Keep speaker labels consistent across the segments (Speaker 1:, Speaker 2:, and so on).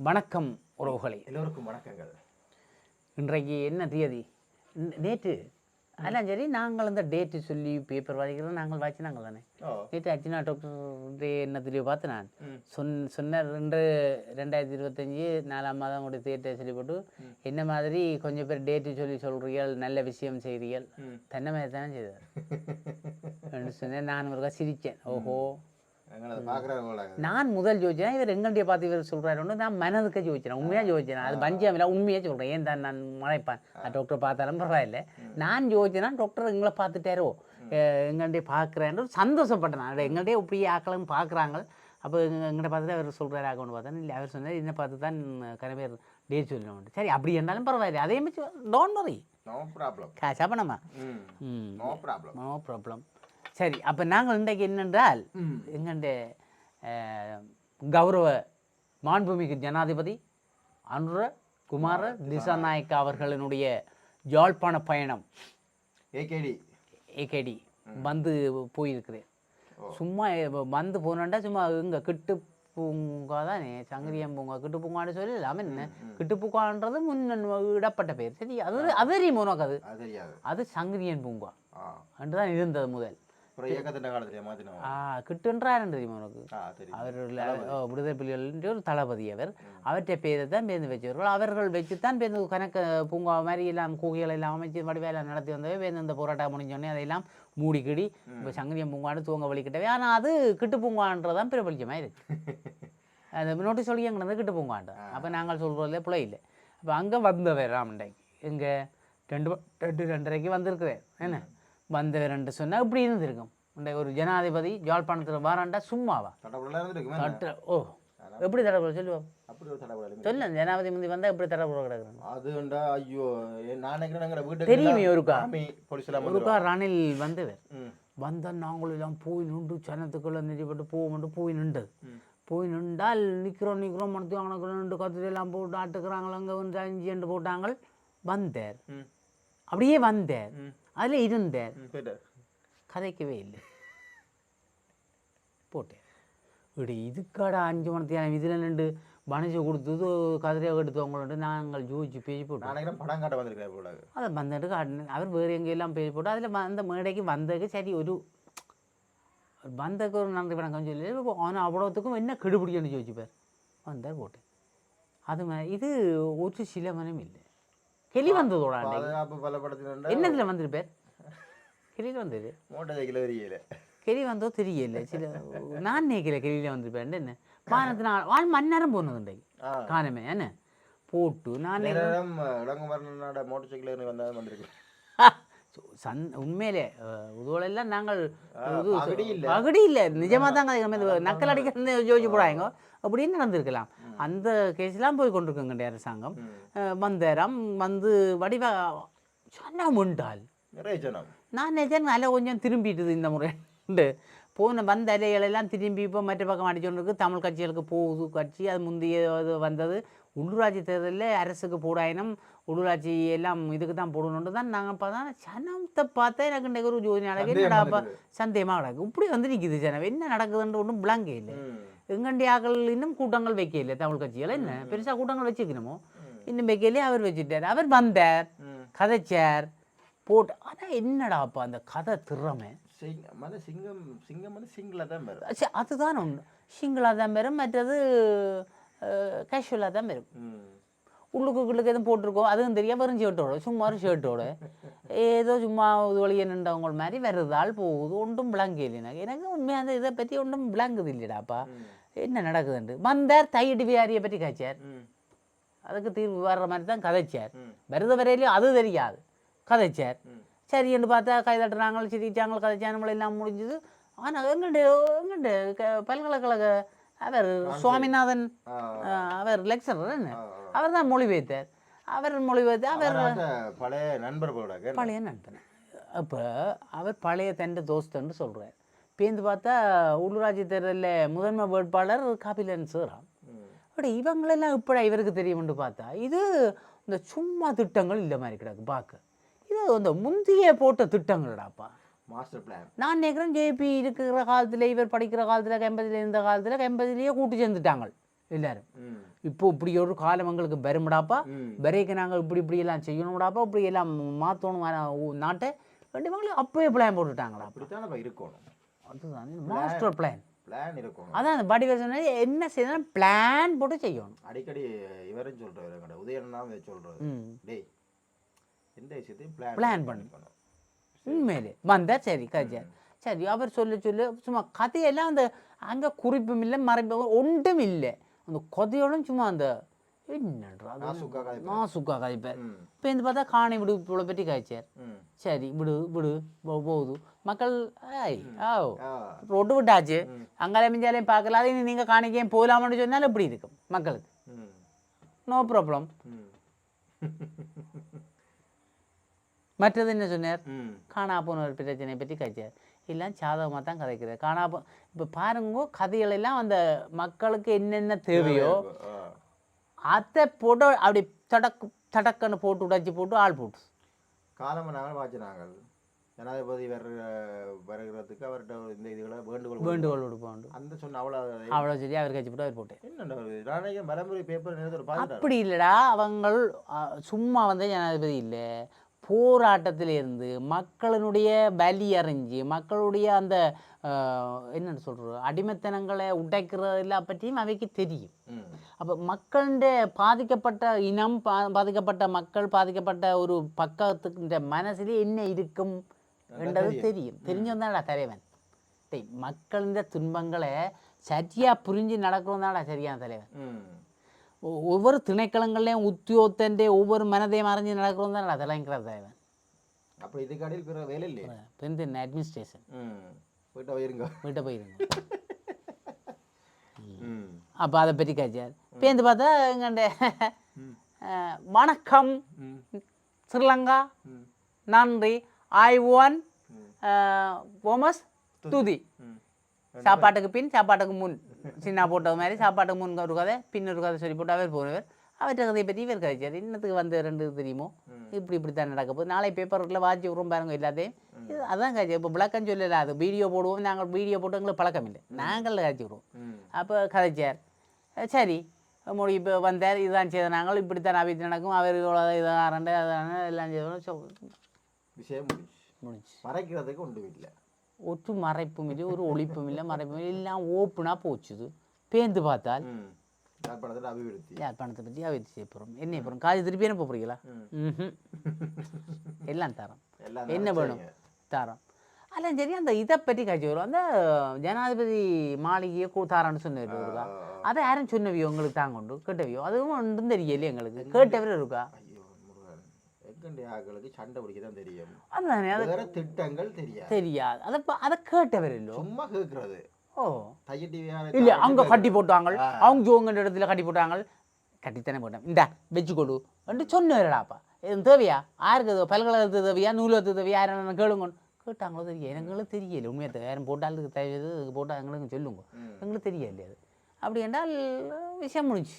Speaker 1: வணக்கம் உறவுகளே.
Speaker 2: எல்லோருக்கும் வணக்கங்கள்.
Speaker 1: இன்றைக்கு என்ன தேதி? நே- நேற்று அதான் சரி நாங்கள் இந்த டேட்டு சொல்லி பேப்பர் வாசிக்கிறோம். நாங்கள் வாசினாங்க தானே? நேற்று அர்ச்சனா டாக்டர் டே என்னத்திலேயோ பார்த்து நான். சொன் சொன்னார் ரெண்டு ரெண்டாயிரத்தி இருபத்தஞ்சி நாலாம் மாதம் கூட தேட்டை சொல்லி போட்டு என்ன மாதிரி கொஞ்சம் பேர் டேட்டு சொல்லி சொல்கிறீர்கள் நல்ல விஷயம் செய்கிறீர்கள். தன்னை மாதிரி தானே செய்தார்? சொன்னேன். நான் ஒருக்கா சிரித்தேன் ஓஹோ. நான் முதல் யோசிச்சேன் இவர் எங்கண்டிய பார்த்து இவர் சொல்கிறாரு நான் மனதுக்கு யோசிச்சேன் உண்மையாக யோசிச்சேன். அது பஞ்சம் இல்லை உண்மையாக சொல்கிறேன் ஏன் தான் நான் மறைப்பேன்? டாக்டர் பார்த்தாலும் பரவாயில்ல. நான் யோசிச்சேன்னா டாக்டர் எங்களை பார்த்துட்டாரோ. எங்கள்டே பார்க்குறேன் சந்தோஷப்பட்டேன் நான். எங்கள்டே இப்படி ஆக்கலன்னு பார்க்குறாங்க. அப்போ எங்கிட்ட பார்த்துட்டு அவர் சொல்கிறாரு ஆகணும்னு பார்த்தேன் இல்லை அவர் சொன்னார் என்னை பார்த்து தான் கனவேர் டேட் சொல்லணும் சரி அப்படி இருந்தாலும் பரவாயில்ல. அதே மாதிரி டோன்ட் வரி
Speaker 2: நோ ப்ராப்ளம்
Speaker 1: காசா பண்ணமா
Speaker 2: நோ ப்ராப்ளம்
Speaker 1: நோ ப்ராப்ளம் சரி அப்போ நாங்கள் இன்றைக்கு என்னென்றால் எங்கண்ட கௌரவ மாண்புமிகு ஜனாதிபதி அனுர குமார திசாநாயக்க அவர்களினுடைய யாழ்ப்பாண பயணம்.
Speaker 2: ஏகேடி.
Speaker 1: ஏகேடி. வந்து போயிருக்கிறேன்.
Speaker 2: ஓ.
Speaker 1: சும்மா வந்து போனோண்டா சும்மா இங்கே கிட்டு பூங்கா தானே சங்கரியம் பூங்கா கிட்டு பூங்கான்னு சொல்லலாம் என்ன கிட்டு பூங்கான்றது முன்ன இடப்பட்ட பேர். சரி அது அது தெரியுமோ உனக்கு அது.
Speaker 2: அது
Speaker 1: சங்கரியன் பூங்கா.
Speaker 2: ஆ.
Speaker 1: அன்று தான் இருந்தது முதல். கிட்டுன்றாருன்னு தெரியுமா உனக்கு? அவர் விடுதலை புலிகள் ஒரு தளபதி அவர். அவற்றை பேரை தான் பேருந்து வச்சவர்கள் அவர்கள் வச்சு தான் பேருந்து கணக்கு பூங்கா மாதிரி எல்லாம் கூகைகள் எல்லாம் அமைச்சு வடிவேலாம் நடத்தி வந்தவை. பேருந்து இந்த போராட்டம் முடிஞ்சோடனே அதையெல்லாம் மூடிக்கிடி இப்போ சங்கரியம் பூங்கான்னு தூங்க வலிக்கிட்டவே. ஆனால் அது கிட்டு பூங்கான்றதான் பிரபலியமாக இருக்கு அந்த நோட்டீஸ் சொல்லி எங்கே கிட்டு பூங்கான்ற அப்போ நாங்கள் சொல்கிறதுல பிள்ளை இல்லை. அப்போ அங்கே வந்தவர் ராமண்டைக்கு எங்கே ரெண்டு ரெண்டு ரெண்டரைக்கு வந்திருக்கிறேன் என்ன? வந்தவர் ரெண்டு சொன்னால் இப்படி இருந்திருக்கும். ஒரு ஜனாதிபதி யாழ்ப்பாணத்தில் வாராண்டா சும்மாவா? ஓ எப்படி தடவை சொல்லுவோம்?
Speaker 2: அப்படி ஒரு தடபுடலாம்
Speaker 1: சொல்லு ஜனாதிபதி முந்தி வந்தால் எப்படி தடவை கிடக்குறாங்க
Speaker 2: அதுண்டா ஐயோ ஏ, நான் வீட்டுக்கு
Speaker 1: தெரியுமே ஒருக்கா. ஒருக்கா ரணில் வந்தவர்.
Speaker 2: ம்.
Speaker 1: வந்த நாங்களும் எல்லாம் போய் நின்று சனத்துக்குள்ள நெறிப்பட்டு போவோம்ட்டு போய் நின்றது. போய் நின்றால் நிற்கிறோம் நிற்கிறோம் மனத்து அவனுக்கு நின்று கத்திரி எல்லாம் போட்டு ஆட்டுக்கிறாங்கள அங்கே வந்து அஞ்சு என்று போட்டாங்க வந்தார். அப்படியே வந்தார். அதில்
Speaker 2: போயிட்டார்
Speaker 1: கதைக்கவே இல்லை போட்டேன் இப்படி இதுக்காடா அஞ்சு மணத்தியான இதில் நின்று மனுஷன் கொடுத்தது கதிரையாக எடுத்தவங்களோட நாங்கள் ஜோதிச்சு பேசி போட்டோம்
Speaker 2: நான் நினைக்கிறேன் படம் காட்ட வந்திருக்கிறேன் போல
Speaker 1: அதை வந்துட்டு காட்டினேன் அவர் வேறு எங்கெல்லாம் பேசி போட்டு அதில் அந்த மேடைக்கு வந்ததுக்கு சரி ஒரு வந்ததுக்கு ஒரு நன்றி வணக்கம் சொல்லி அவன் அவ்வளோத்துக்கும் என்ன கெடுபிடிக்கணும்னு யோசிப்பார் வந்தார் போட்டு அது மாதிரி இது ஒரு சில மனம் இல்லை கெளி வந்ததோட
Speaker 2: பாதுகாப்பு பலப்படுத்தினா
Speaker 1: என்னத்தில் வந்திருப்பார் கெளியில் வந்தது.
Speaker 2: மோட்டர் சைக்கிள் தெரியல.
Speaker 1: கெளி வந்தோ தெரியல. சில நான் நினைக்கல கெளியில் வந்திருப்பேன் என்ன? வானத்தின வாழ் மண்ணேரம் போனது இன்றைக்கு
Speaker 2: ஆ.
Speaker 1: காணமே என்ன? போட்டு நான்
Speaker 2: மோட்டர் சைக்கிள் வந்தால் வந்திருக்கு.
Speaker 1: சன் உண்மையிலே இதுவெல்லாம் நாங்கள்
Speaker 2: பகடி இல்ல.
Speaker 1: நிஜமாக தான் கதை நக்கல் அடிக்கிறது யோசிச்சு போடாங்க அப்படின்னு நடந்திருக்கலாம்? அந்த கேஸ்லாம் போய் கொண்டிருக்குங்க அரசாங்கம். வந்தேரம் வந்து வடிவா சொன்ன முண்டால்
Speaker 2: நிறைய ஜனம்.
Speaker 1: நான் நினைச்சேன் நல்லா கொஞ்சம் திரும்பிட்டுது இந்த முறை. போன வந்த அலைகளெல்லாம் திரும்பி இப்போ மற்ற பக்கம் அடிச்சோன்னு இருக்கு தமிழ் கட்சிகளுக்கு போகுது. கட்சி அது முந்தைய இது வந்தது. உள்ளூராட்சி தேர்தலில் அரசுக்கு போடாயினும் உள்ளூராட்சி எல்லாம் இதுக்கு தான் போடணுன்ட்டு தான் நாங்கள் பார்த்தா சனத்தை பார்த்தா எனக்கு
Speaker 2: சந்தேகம்
Speaker 1: என்னடாப்பா
Speaker 2: வந்துடுது.
Speaker 1: சந்தேகமாக கிடக்கு இப்படி வந்து நிற்கிது ஜனம். என்ன நடக்குதுன்னு ஒன்றும் விளங்க இல்லை. எங்கண்டியாக்கள் இன்னும் கூட்டங்கள் வைக்க இல்லை தமிழ் கட்சிகள் என்ன? பெருசாக கூட்டங்கள் வச்சுக்கணுமோ? இன்னும் வைக்கலையே அவர் வச்சுட்டார். அவர் வந்தார். கதைச்சார். போட்டு ஆனால் என்னடாப்பா அந்த கதை திறமை?
Speaker 2: சிங்கம் சிங்கம் வந்து சிங்கிளாக தான் வரும்.
Speaker 1: அதுதான் ஒன்று சிங்கிளாக தான் வரும். மற்றது கேஷுவலாக தான் வரும். உள்ளுக்கு உள்ளுக்கு எதுவும் போட்டிருக்கோம் அதுவும் தெரியாது வெறும் ஷர்ட்டோட சும்மா ஒரு ஷர்ட்டோட ஏதோ சும்மா இது வழியே நின்றவங்க மாதிரி வருதால் போகுது ஒன்றும் விளங்கல எனக்கு எனக்கு உண்மையாக அந்த இதை பற்றி ஒன்றும் விளங்குது இல்லைடாப்பா என்ன நடக்குதுன்ட்டு வந்தார் தையடி வியாரியை பற்றி காய்ச்சார் அதுக்கு தீர்வு வர்ற மாதிரி தான் கதைச்சார். வருத வரையிலையும் அது தெரியாது கதைச்சார். சரி என்று பார்த்தா கை தட்டுறாங்க சிரிச்சாங்க கதைச்சானுங்கள் எல்லாம் முடிஞ்சுது ஆனால் எங்கண்டு எங்கண்டு பல்கலைக்கழக அவர் சுவாமிநாதன் அவர் லெக்சரர் என்ன அவர் தான் மொழிபெயர்த்தார். அவர் மொழிபெயர்த்து அவர்
Speaker 2: பழைய நண்பர் போல
Speaker 1: பழைய நண்பன். அப்போ அவர் பழைய தண்ட தோஸ்தன்னு சொல்கிறார் பேந்து பார்த்தா உள்ளூராட்சி தேர்தலில் முதன்மை வேட்பாளர் காபிலன் சேராம் அப்படி இவங்களெல்லாம் இப்படி இவருக்கு தெரியும்னு பார்த்தா இது இந்த சும்மா திட்டங்கள் இல்லை மாதிரி கிடக்கு பார்க்க இது இந்த முந்தைய போட்ட திட்டங்கள்டாப்பா.
Speaker 2: மாஸ்டர் பிளான்
Speaker 1: நான் நினைக்கிறேன் ஜேபி இருக்கிற காலத்தில் இவர் படிக்கிற காலத்தில் கெம்பதியில் இருந்த காலத்தில் கெம்பதிலேயே கூட்டு சேர்ந்துட்டாங்க. எல்லாரும். இப்போ இப்படி ஒரு காலம் எங்களுக்கு வரும்டாப்பா?
Speaker 2: ம்
Speaker 1: வரைக்கு நாங்கள் இப்படி இப்படி எல்லாம் செய்யணும்டாப்பா? இப்படி எல்லாம் மாற்றணும் நாட்டை வேண்டியவங்களும் அப்போயே பிளான் போட்டுட்டாங்களா
Speaker 2: அப்படித்தான் இருக்கணும்.
Speaker 1: அதுதான் மாஸ்டர் பிளான்
Speaker 2: பிளான் இருக்கணும்.
Speaker 1: அதான் அந்த பாடி சொன்னது என்ன செய்யணும் பிளான் போட்டு செய்யணும்.
Speaker 2: அடிக்கடி இவரும் உதயண்ணா சொல்றது
Speaker 1: ம்.
Speaker 2: டேய் எந்த விஷயத்தையும் பிளான்
Speaker 1: பண்ணு. உண்மையிலே. வந்தா சரி கஜா சரி. அவர் சொல்ல சொல்ல சும்மா கதையெல்லாம் அந்த அங்கே குறிப்பும் இல்லை மறைப்பும் ஒன்றும் இல்லை. அந்த கதையோடும் சும்மா அந்த என்னன்றா.
Speaker 2: நாசுக்கா கதைப்பார் ம்.
Speaker 1: இப்போ இந்த பார்த்தா காணி விடு இவ்வளோ பற்றி காய்ச்சார். சரி விடு விடு போகுது. மக்கள் ஐய் ஆ ரோட்டு விட்டாச்சு. அங்காலே மிஞ்சாலையும் பார்க்கல. அதை நீங்கள் காணிக்கையும் போகலாம்னு சொன்னாலும் எப்படி இருக்கும் மக்களுக்கு? நோ ப்ராப்ளம் மற்றது என்ன சொன்னார்? காணா போன ஒரு பிரச்சனையை பற்றி கழிச்சார் எல்லாம் சாதகமாக தான் கதைக்கிறார் காணா போ இப்போ பாருங்க கதைகள் எல்லாம் அந்த மக்களுக்கு என்னென்ன தேவையோ. அதை போட்டு அப்படி தடக்கு தடக்குன்னு போட்டு உடைச்சி போட்டு ஆள் போட்டு.
Speaker 2: காலம்ப நாங்கள் வாச்சு நாங்கள் ஜனாதிபதி வர வருகிறதுக்கு அவர்கிட்ட இந்த இதுகளை வேண்டுகோள்
Speaker 1: வேண்டுகோள் விடுப்போம்
Speaker 2: அந்த சொன்ன அவ்வளோ
Speaker 1: அவ்வளோ சரி அவர் கட்சி போட்டு அவர் போட்டு.
Speaker 2: நாளைக்கு மரமுறை பேப்பர்
Speaker 1: அப்படி இல்லைடா அவங்கள் சும்மா வந்து ஜனாதிபதி இல்லை. போராட்டத்தில் இருந்து மக்களினுடைய வலி அறிஞ்சு மக்களுடைய அந்த என்னன்னு சொல்கிறது அடிமைத்தனங்களை உடைக்கிறதுல பற்றியும் அவைக்கு தெரியும். அப்போ மக்களுடைய பாதிக்கப்பட்ட இனம் பா பாதிக்கப்பட்ட மக்கள் பாதிக்கப்பட்ட ஒரு பக்கத்துக்கு மனசிலே என்ன இருக்கும் என்றது தெரியும். தெரிஞ்சவன்தான்டா தலைவன். மக்களின் துன்பங்களை சரியா புரிஞ்சு நடக்கிறதாடா சரியான தலைவன். ஒவ்வொரு திணைக்களங்கள்லையும் உத்தியோகத்தൻ്റെ ஒவ்வொரு மனதையும் அறிஞ்சு நடக்கிறதான்டா தலைங்கிற தலைவன்
Speaker 2: அப்போ இதுக்கடையில் பிற வேலை இல்லையே?
Speaker 1: பெருந்து அட்மினிஸ்ட்ரேஷன்
Speaker 2: ம் போயிட்டு போயிருங்க.
Speaker 1: வீட்டை போயிருங்க. அப்போ அதை பற்றி காய்ச்சார் பேருந்து பார்த்தா எங்கண்ட. வணக்கம். ஸ்ரீலங்கா நன்றி. ஐ ஒன். ஓமஸ் துதி. சாப்பாட்டுக்கு பின் சாப்பாட்டுக்கு முன். சின்ன போட்டது மாதிரி சாப்பாட்டுக்கு முன் ஒரு கதை பின் ஒரு கதை சொல்லி போட்டு அவர் போனவர். அவற்றை கதையை பற்றி இவர் கதைச்சார். இன்னத்துக்கு வந்து ரெண்டு தெரியுமோ. இப்படி இப்படி தான் நடக்க போகுது. நாளை பேப்பரில் வாட்சி விட்றோம் பாருங்க எல்லாத்தையும். இது அதான் காய்ச்சி இப்போ விளக்கம் சொல்லல. அது வீடியோ போடுவோம் நாங்கள் வீடியோ போட்டு எங்களுக்கு பழக்கம் இல்லை. நாங்கள் காய்ச்சி விடுவோம். அப்போ கதைச்சார். சரி. மொழி இப்போ வந்தார். இதுதான் செய்த நாங்கள் இப்படித்தான் அபித்து நடக்கும். அவர் இவ்வளோ இதான் ரெண்டு அதான் எல்லாம் செய்தோம். சொ
Speaker 2: விஷயம் முடிஞ்சு.
Speaker 1: முடிஞ்சு.
Speaker 2: மறைக்கிறதுக்கு ஒன்று இல்லை
Speaker 1: ஒரு மறைப்பும் இல்லை ஒரு ஒழிப்பும் இல்லை மறைப்பும் இல்லை. எல்லாம் ஓப்பனாக போச்சுது. பேந்து பார்த்தால்
Speaker 2: யாழ்ப்பாணத்தில் அபிவிருத்தி.
Speaker 1: யாழ்ப்பாணத்தை பற்றி அவித்து செய்ய போகிறோம் என்ன போகிறோம் காது திருப்பி என்ன போகிறீங்களா
Speaker 2: ம்.
Speaker 1: எல்லாம் தரோம். என்ன வேணும். தரோம். அதெல்லாம் சரி அந்த இதை பற்றி காய்ச்சி வரும் அந்த ஜனாதிபதி மாளிகையை கூத்தாரான்னு சொன்னவர் இருக்கா? அதை யாரும் சொன்னவியோ உங்களுக்கு தாங்க உண்டு கேட்டவியோ? அதுவும் ஒன்றும் தெரியல எங்களுக்கு. கேட்டவர் இருக்கா?
Speaker 2: எங்கண்டி ஆக்களுக்கு சண்டை பிடிக்க தான் தெரியும்
Speaker 1: அதுதானே அது
Speaker 2: வேற திட்டங்கள் தெரியாது
Speaker 1: தெரியாது அதை அதை கேட்டவர் இல்லோ
Speaker 2: சும்மா கேட்கறது
Speaker 1: ஓ
Speaker 2: தைய டிவி
Speaker 1: இல்லை அங்கே கட்டி போட்டாங்க அவங்க ஜோங்க இடத்துல கட்டி போட்டாங்க கட்டித்தானே போட்டேன் இந்தா வச்சு கொடு என்று சொன்னவரடாப்பா இது தேவையா யாருக்கு இது பல்கலைக்கழகத்து தேவையா நூலகத்து தேவையா யாரும் கேளுங்க கேட்டாங்களோ தெரியும் எங்களுக்கு தெரியல உண்மையை யாரும் போட்டாலும் தேவை இதுக்கு போட்டால் எங்களுக்கு சொல்லுங்க. எங்களுக்கு தெரியல அது அப்படி என்றால் விஷயம் முடிஞ்சு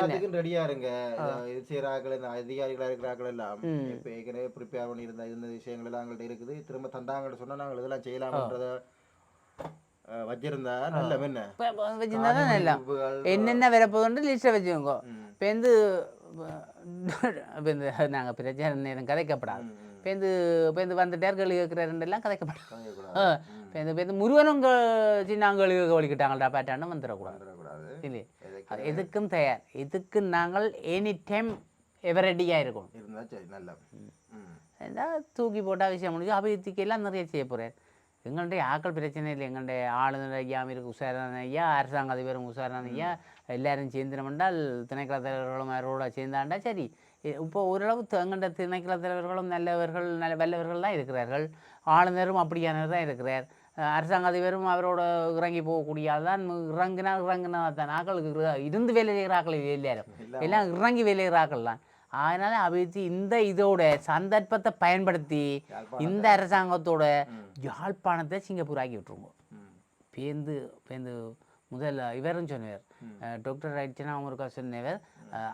Speaker 2: எல்லாத்துக்கும் ரெடியா இருங்க இது- இது செய்யற ஆக்கள் இந்த அதிகாரிகளா இருக்கிற ஆக்கள் எல்லாம். இப்ப ஏற்கனவே ப்ரிப்பேர் பண்ணியிருந்த இந்த விஷயங்கள் எல்லாம் எங்கள்கிட்ட இருக்குது. திரும்ப தந்தாங்கன்னு சொன்னா நாங்கள் இதெல்லாம் செய்யலாம்ன்றத வச்சிருந்தா நல்ல என்ன?
Speaker 1: வச்சுருந்தா நல்லா என்னென்ன வரப்போகுதுன்ட்டு லிஸ்ட்டை வச்சுக்கோங்க. இப்போ வந்து இப்போ இந்த நாங்கள் பிரச்சனை நேரம் கதைக்கப்படாது. இப்போ இந்த இப்போ இந்த வந்துட்டார் கேள்வி கேட்குறாருன்றெல்லாம் கதைக்கப்படாது. இப்போ இந்த இப்போ இந்த முருகனும் சின்னாங்கள் வலிக்கிட்டாங்கள்டா பேட்டான்னு வந்துடக்கூடாது.
Speaker 2: வந்துடக்கூடாது.
Speaker 1: எதுக்கும் தயார். எதுக்கு நாங்கள் எனி டைம் எவரெடியாக இருக்கணும்
Speaker 2: இருந்தா சரி நல்ல.
Speaker 1: ஏதாவது தூக்கி போட்டால் விஷயம் முடிஞ்சு அபிவிருத்திக்கு எல்லாம் நிறைய செய்ய போகிறார் எங்களுடைய ஆக்கள் பிரச்சனை இல்லை. எங்களுடைய ஆளுநர் ஐயா இருக்கு உஷாரான ஐயா அரசாங்க அதிபரும் உஷாரான ஐயா எல்லாரும் சேர்ந்தினம் என்றால் திணைக்கள தலைவர்களும் அவரோட சேர்ந்தாண்டா சரி. இப்போ ஓரளவு எங்களுடைய திணைக்கள தலைவர்களும் நல்லவர்கள் நல்ல வல்லவர்கள் தான் இருக்கிறார்கள். ஆளுநரும் அப்படியானவர் தான் இருக்கிறார். அரசாங்க அதிபரும் அவரோட இறங்கி போகக்கூடிய தான் இறங்கினா இறங்கினா தான். ஆக்களுக்கு இரு- இருந்து வேலை செய்கிற ஆக்கள் எல்லாரும்.
Speaker 2: எல்லாம்
Speaker 1: இறங்கி வேலை செய்கிற ஆக்கள் தான். அதனால் அபிவிருத்தி இந்த இதோட சந்தர்ப்பத்தை பயன்படுத்தி. இந்த அரசாங்கத்தோட யாழ்ப்பாணத்தை சிங்கப்பூர் ஆக்கி விட்டுருங்க. பேந்து பேந்து முதல்ல இவரும் சொன்னவர். டாக்டர் ரைட்சனா ஒருக்கா சொன்னவர்.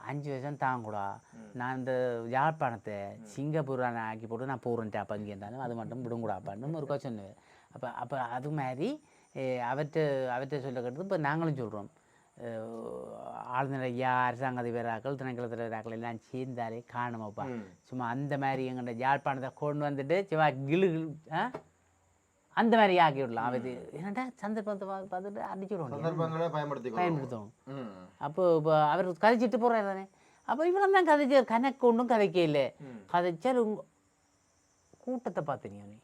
Speaker 1: அஞ்சு வருஷம் தாங்கூடா. நான் இந்த யாழ்ப்பாணத்தை சிங்கப்பூர் நான் ஆக்கி போட்டு நான் போகிறேன்ட்டு அப்போ இங்கே இருந்தாலும். அது மட்டும் விடுங்கூடாப்பான்னு ஒருக்கா சொன்னவர். அப்போ அப்போ அது மாதிரி அவர்கிட்ட அவர்கிட்ட சொல்ல கேட்டது இப்போ நாங்களும் சொல்கிறோம் ஆளுநரையா அரசாங்க அதிபராக்கள் திணைக்கள தலைவராக்கள் எல்லாம் சேர்ந்தாலே காணுமப்பா. சும்மா அந்த மாதிரி எங்கள்ட யாழ்ப்பாணத்தை கொண்டு வந்துட்டு சும்மா கிளு கிளு அந்த மாதிரி ஆக்கி விடலாம் அது என்னடா சந்தர்ப்பத்தை பார்த்துட்டு அடிச்சு விடுவோம் பயன்படுத்துவோம். அப்போ இப்போ அவர் கதைச்சிட்டு போகிறாரு தானே? அப்போ இவ்வளோ தான் கதைச்சார் கணக்கு ஒன்றும் கதைக்க இல்லை. கதைச்சார் கூட்டத்தை பார்த்தீங்க நீ?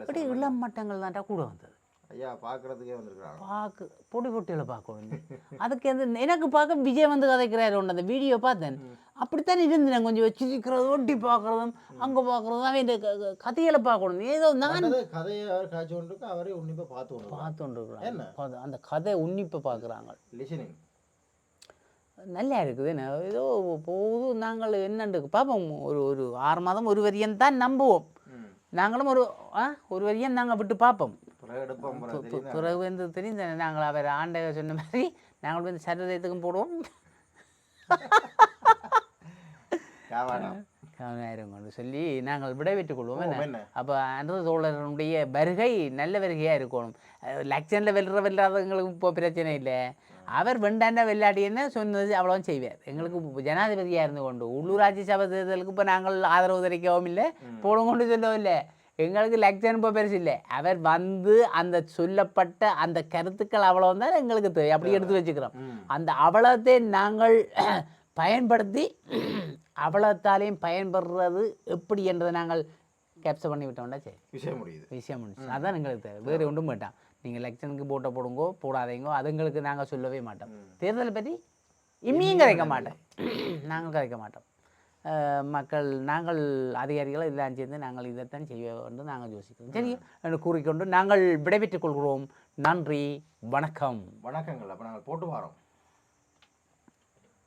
Speaker 1: அப்படி இளம் மட்டங்கள் தான்டா கூட வந்தது.
Speaker 2: ஐயா பார்க்கறதுக்கே வந்திருக்கிறாங்க.
Speaker 1: பார்க்க பொடி பொட்டியில் பார்க்கணும் அதுக்கு வந்து எனக்கு பார்க்க விஜய் வந்து கதைக்கிறாரு ஒன்று அந்த வீடியோ பார்த்தேன். அப்படித்தான் இருந்தேன். கொஞ்சம் வச்சிருக்கிறது ஒட்டி பார்க்குறதும் அங்கே பார்க்குறதும் அவன் இந்த க- க- கதைகளை பார்க்கணும். ஏதோ நான்
Speaker 2: கதையை காய்ச்சி கொண்டு அவரே உன்னிப்பா பார்த்து கொண்டு என்ன?
Speaker 1: இருக்கிறாங்க அந்த கதை உன்னிப்பை பார்க்குறாங்க.
Speaker 2: லிசனிங்
Speaker 1: நல்லா இருக்குது. என்ன ஏதோ போகுது. நாங்கள் என்னண்டு பார்ப்போம் ஒரு ஒரு ஆறு மாதம் ஒரு வரியன் தான் நம்புவோம். நாங்களும் ஒரு ஆ ஒரு வரியன் நாங்கள் விட்டு பார்ப்போம்.
Speaker 2: பிறகு
Speaker 1: வந்து தெரியும் தானே நாங்கள் அவர் ஆண்ட சொன்ன மாதிரி நாங்கள் வந்து சரதயத்துக்கும் போடுவோம். கொண்டு சொல்லி நாங்கள் விடைபெற்றுக் கொள்வோம். அப்போ அன்று தோழர்களுடைய வருகை நல்ல வருகையாக இருக்கணும். லக்ஷனில் வெல்ற வெல்லாதவங்களுக்கு இப்போ பிரச்சனை இல்லை. அவர் வெண்டாண்ட வெள்ளாடின்னு சொன்னது அவ்வளோ செய்வார். எங்களுக்கு ஜனாதிபதியாக இருந்து கொண்டு உள்ளூராட்சி சபை தேர்தலுக்கு இப்போ நாங்கள் ஆதரவு தெரிவிக்கவும் இல்லை போடும் கொண்டு சொல்லவும் இல்லை. எங்களுக்கு லக்ஷன் இப்போ பெருசு இல்லை. அவர் வந்து அந்த சொல்லப்பட்ட அந்த கருத்துக்கள் அவ்வளோ தான் எங்களுக்கு தேவை. அப்படி எடுத்து வச்சுக்கிறோம். அந்த அவலத்தை நாங்கள் பயன்படுத்தி அவலத்தாலையும் பயன்படுறது எப்படி என்றதை நாங்கள் கேப்சர் பண்ணி விட்டோம்னா சரி.
Speaker 2: விஷயம் முடியுது.
Speaker 1: விஷயம் முடிச்சு அதான் எங்களுக்கு தேவை. வேறு ஒன்றும் மாட்டான் நீங்கள் எலெக்ஷனுக்கு போட்ட போடுங்கோ போடாதீங்கோ அதுங்களுக்கு நாங்கள் சொல்லவே மாட்டோம். தேர்தலை பற்றி இம்மியும் கதைக்க மாட்டோம். நாங்கள் கதைக்க மாட்டோம். மக்கள் நாங்கள் அதிகாரிகள் எல்லாம் சேர்ந்து நாங்கள் இதைத்தான் செய்ய வேண்டும் நாங்கள் யோசிக்கிறோம். சரி என்று கூறிக்கொண்டு நாங்கள் விடைபெற்றுக் கொள்கிறோம். நன்றி வணக்கம்.
Speaker 2: வணக்கங்கள். அப்போ நாங்கள் போட்டு வரோம்.